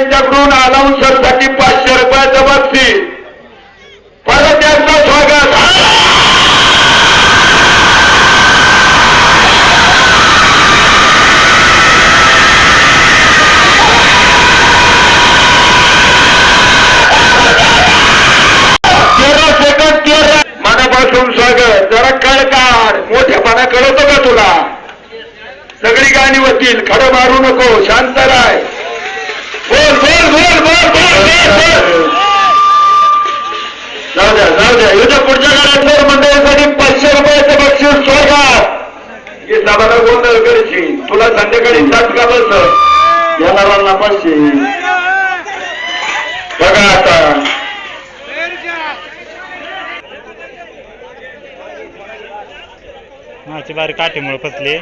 यांच्याकडून अनाऊन्सरसाठी पाचशे रुपयाचं बक्षीस परत यांचं स्वागत. तेरा सेकंद तेरा. मनापासून स्वागत. जरा कळ काढ. मोठेपणा कळतो का तुला? सगळी गाणी होतील. खडं मारू नको. शांत राय बोल बोल बोल बोल बोल बोल बोल जाऊ द्या जाऊ द्या. पुढच्या मंडळीसाठी पाचशे रुपयाचं बक्षीस स्वागत हे गोंधळ करशील. तुला संध्याकाळी सात का बस येणाऱ्यांना पाचशे. बघा आता. माझी बारी काठीमुळे फसली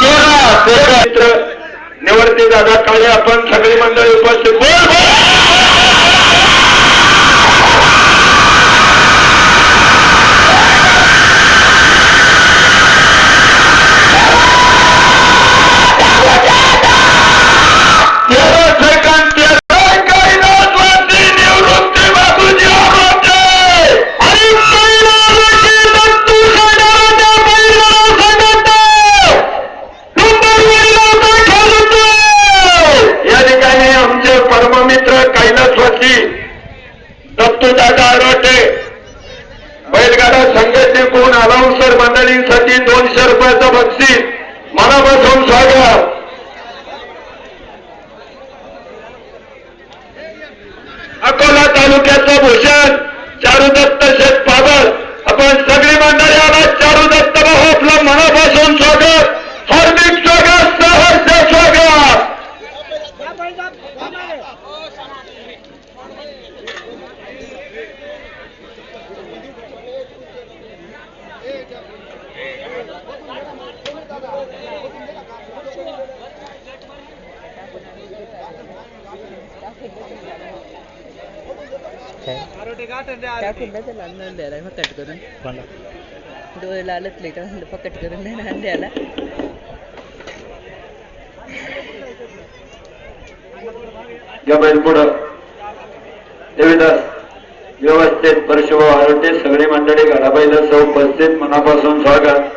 तेरा तेरा मित्र निवडते दादा काळे आपण सगळी मंडळी उपस्थित. कैलासवासी दत्तूदादा आरोटे बैलगाडा संघटनेकडून अलाउन्सर मंडळींसाठी दोनशे रुपयाचं बक्षीस. मनापासून स्वागत. अकोला तालुक्यात भूषण चारुदत्त शेठ पाबळ आपण सगळी मंडळी आला चारुदत्त भाऊ आपलं मनापासून स्वागत हार्दिक स्वागत सहर्ष स्वागत काय? पुन्हा त्याला आणून द्यायला? फकट करून. कोणला डोळे का म्हणलं फकट करून नाही आणून द्यायला. या बैल पुढं. देवीदास व्यवस्थित परशिव आरोटे सगळी मंडळी घराबाईला सौ उपस्थित मनापासून स्वागत.